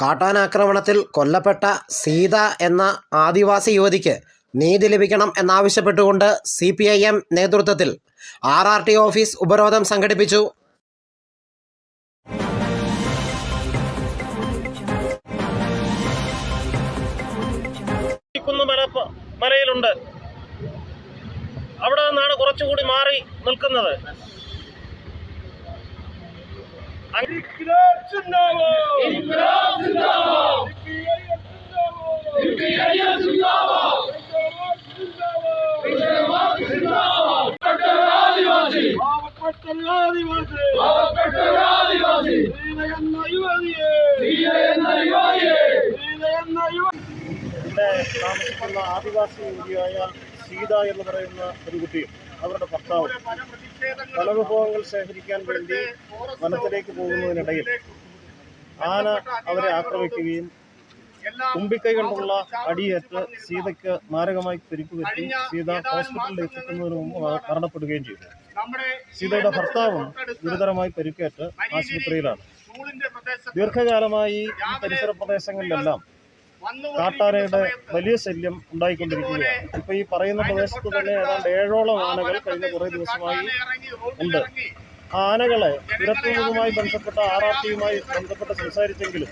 കാട്ടാനാക്രമണത്തിൽ കൊല്ലപ്പെട്ട സീത എന്ന ആദിവാസി യുവതിക്ക് നീതി ലഭിക്കണം എന്നാവശ്യപ്പെട്ടുകൊണ്ട് സി പി ഐ എം നേതൃത്വത്തിൽ ആർ ആർ ടി ഓഫീസ് ഉപരോധം സംഘടിപ്പിച്ചു. മലയിലുണ്ട്. അവിടെ നിന്നാണ് കുറച്ചുകൂടി മാറി നിൽക്കുന്നത്. താമസിക്കുന്ന ആദിവാസി യുവതിയായ സീത എന്ന് പറയുന്ന ഒരു കുട്ടിയും അവരുടെ ഭർത്താവും വനവിഭവങ്ങൾ ശേഖരിക്കാൻ വേണ്ടി വനത്തിലേക്ക് പോകുന്നതിനിടയിൽ ആന അവരെ ആക്രമിക്കുകയും കുമ്പിക്കൈ കൊണ്ടുള്ള അടിയേറ്റ് സീതയ്ക്ക് മാരകമായി പരിക്ക് പറ്റി സീത ഹോസ്പിറ്റലിൽ എത്തിക്കുന്നതിന് മുമ്പ് മരണപ്പെടുകയും ചെയ്തു. സീതയുടെ ഭർത്താവും ഗുരുതരമായി പരിക്കേറ്റ് ആശുപത്രിയിലാണ്. ദീർഘകാലമായി ഈ പരിസര പ്രദേശങ്ങളിലെല്ലാം കാട്ടാനയുടെ വലിയ ശല്യം ഉണ്ടായിക്കൊണ്ടിരിക്കുകയാണ്. ഇപ്പൊ ഈ പറയുന്ന പ്രദേശത്ത് തന്നെ ഏതാണ്ട് ഏഴോളം ആനകൾ കഴിഞ്ഞ കുറേ ദിവസമായി ഉണ്ട്. ആ ആനകളെ ഇരത്തുന്നതുമായി ബന്ധപ്പെട്ട ആർ ആർ ടിയുമായി ബന്ധപ്പെട്ട് സംസാരിച്ചെങ്കിലും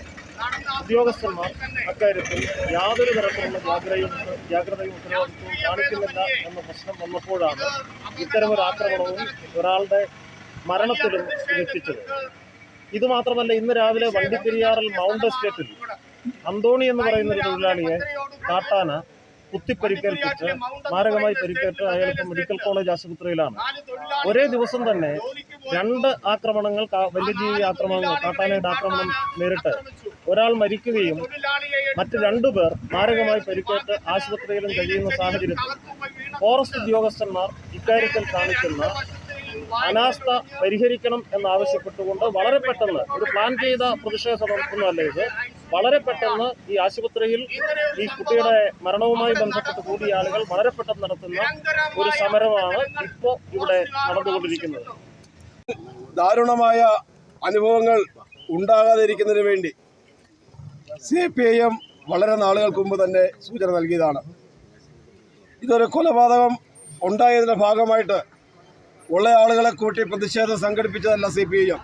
ഉദ്യോഗസ്ഥന്മാർ അക്കാര്യത്തിൽ യാതൊരു തരത്തിലുള്ള ജാഗ്രതയും ജാഗ്രതയും ഉത്തരവാദിത്വവും കാണിക്കുന്നില്ല എന്ന പ്രശ്നം വന്നപ്പോഴാണ് ഇത്തരമൊരു ആക്രമണവും ഒരാളുടെ മരണത്തിലും എത്തിച്ചത് ഇത് മാത്രമല്ല ഇന്ന് രാവിലെ വണ്ടിപ്പെരിയാറിൽ മൗണ്ട് എസ്റ്റേറ്റിൽ അന്തോണി എന്ന് പറയുന്ന ഒരു തൊഴിലാളിയെ കാട്ടാന കുത്തിപ്പരിക്കേൽപ്പിച്ച് മാരകമായി പരിക്കേറ്റ് അയാൾക്ക് മെഡിക്കൽ കോളേജ് ആശുപത്രിയിലാണ്. ഒരേ ദിവസം തന്നെ രണ്ട് ആക്രമണങ്ങൾ വന്യജീവി ആക്രമണങ്ങൾ കാട്ടാനയുടെ ആക്രമണം നേരിട്ട് ഒരാൾ മരിക്കുകയും മറ്റ് രണ്ടുപേർ മാരകമായി പരിക്കേറ്റ് ആശുപത്രിയിലും കഴിയുന്ന സാഹചര്യത്തിൽ ഫോറസ്റ്റ് ഉദ്യോഗസ്ഥന്മാർ ഇക്കാര്യത്തിൽ കാണിക്കുന്ന അനാസ്ഥ പരിഹരിക്കണം എന്നാവശ്യപ്പെട്ടുകൊണ്ട് വളരെ പെട്ടെന്ന് ഒരു പ്ലാൻ ചെയ്ത പ്രതിഷേധ നടത്തുന്നതല്ലേ ഇത്? വളരെ പെട്ടെന്ന് ഈ ആശുപത്രിയിൽ ഈ കുട്ടിയുടെ മരണവുമായി ബന്ധപ്പെട്ട് കൂടിയ ആളുകൾ വളരെ പെട്ടെന്ന് നടത്തുന്ന ഒരു സമരമാണ് ഇപ്പോൾ ഇവിടെ നടന്നുകൊണ്ടിരിക്കുന്നത്. ദാരുണമായ അനുഭവങ്ങൾ ഉണ്ടാകാതിരിക്കുന്നതിന് വേണ്ടി സി പി ഐ എം വളരെ നാളുകൾക്ക് മുമ്പ് തന്നെ സൂചന നൽകിയതാണ്. ഇതൊരു കൊലപാതകം ഉണ്ടായതിന്റെ ഭാഗമായിട്ട് ഉള്ള ആളുകളെ കൂട്ടി പ്രതിഷേധം സംഘടിപ്പിച്ചതല്ല സി പി ഐ എം.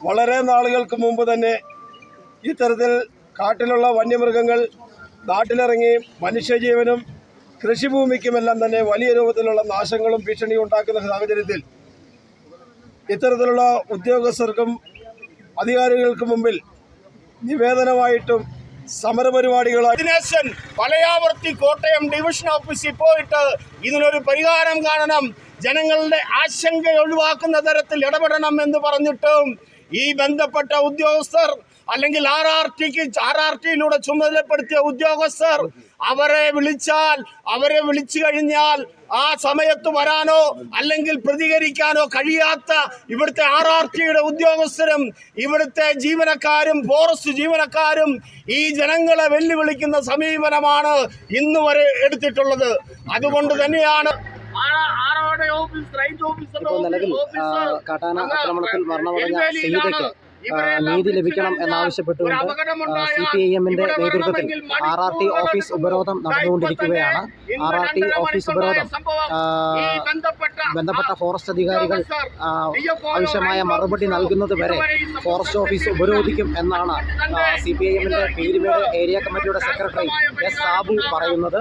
വളരെ നാളുകൾക്ക് മുമ്പ് തന്നെ ഇത്തരത്തിൽ കാട്ടിലുള്ള വന്യമൃഗങ്ങൾ നാട്ടിലിറങ്ങി മനുഷ്യജീവനും കൃഷിഭൂമിക്കുമെല്ലാം തന്നെ വലിയ രൂപത്തിലുള്ള നാശങ്ങളും ഭീഷണിയും ഉണ്ടാക്കുന്ന സാഹചര്യത്തിൽ ഇത്തരത്തിലുള്ള ഉദ്യോഗസ്ഥർക്കും അധികാരികൾക്ക് മുമ്പിൽ നിവേദനമായിട്ടും സമരപരിപാടികളായി പലയാവർത്തി കോട്ടയം ഡിവിഷൻ ഓഫീസിൽ പോയിട്ട് ഇതിനൊരു പരിഹാരം കാണണം. ജനങ്ങളുടെ ആശങ്ക ഒഴിവാക്കുന്ന തരത്തിൽ ഇടപെടണം എന്ന് പറഞ്ഞിട്ടും ഈ ബന്ധപ്പെട്ട ഉദ്യോഗസ്ഥർ അല്ലെങ്കിൽ ആർ ആർ ടിക്ക് ആർ ആർ ടിയിലൂടെ ചുമതലപ്പെടുത്തിയ ഉദ്യോഗസ്ഥർ അവരെ വിളിച്ചാൽ അവരെ വിളിച്ചു കഴിഞ്ഞാൽ ആ സമയത്ത് വരാനോ അല്ലെങ്കിൽ പ്രതികരിക്കാനോ കഴിയാത്ത ഇവിടുത്തെ ആർ ആർ ടിയുടെ ഉദ്യോഗസ്ഥരും ഇവിടുത്തെ ജീവനക്കാരും ഫോറസ്റ്റ് ജീവനക്കാരും ഈ ജനങ്ങളെ വെല്ലുവിളിക്കുന്ന സമീപനമാണ് ഇന്ന് വരെ എടുത്തിട്ടുള്ളത്. അതുകൊണ്ട് തന്നെയാണ് ഇപ്പോൾ നിലവിൽ കാട്ടാന ആക്രമണത്തിൽ മരണമടഞ്ഞ. സീതയ്ക്ക് നീതി ലഭിക്കണം എന്നാവശ്യപ്പെട്ടുകൊണ്ട് സി പി ഐ എമ്മിന്റെ നേതൃത്വത്തിൽ ആർ ആർ ടി ഓഫീസ് ഉപരോധം നടന്നുകൊണ്ടിരിക്കുകയാണ്. ആർ ആർ ടി ഓഫീസ് ഉപരോധം ബന്ധപ്പെട്ട ഫോറസ്റ്റ് അധികാരികൾ ആവശ്യമായ മറുപടി നൽകുന്നത് വരെ ഫോറസ്റ്റ് ഓഫീസ് ഉപരോധിക്കും എന്നാണ് സി പി ഐ എമ്മിന്റെ പീരുമേട് ഏരിയ കമ്മിറ്റിയുടെ സെക്രട്ടറി എസ് സാബു പറയുന്നത്.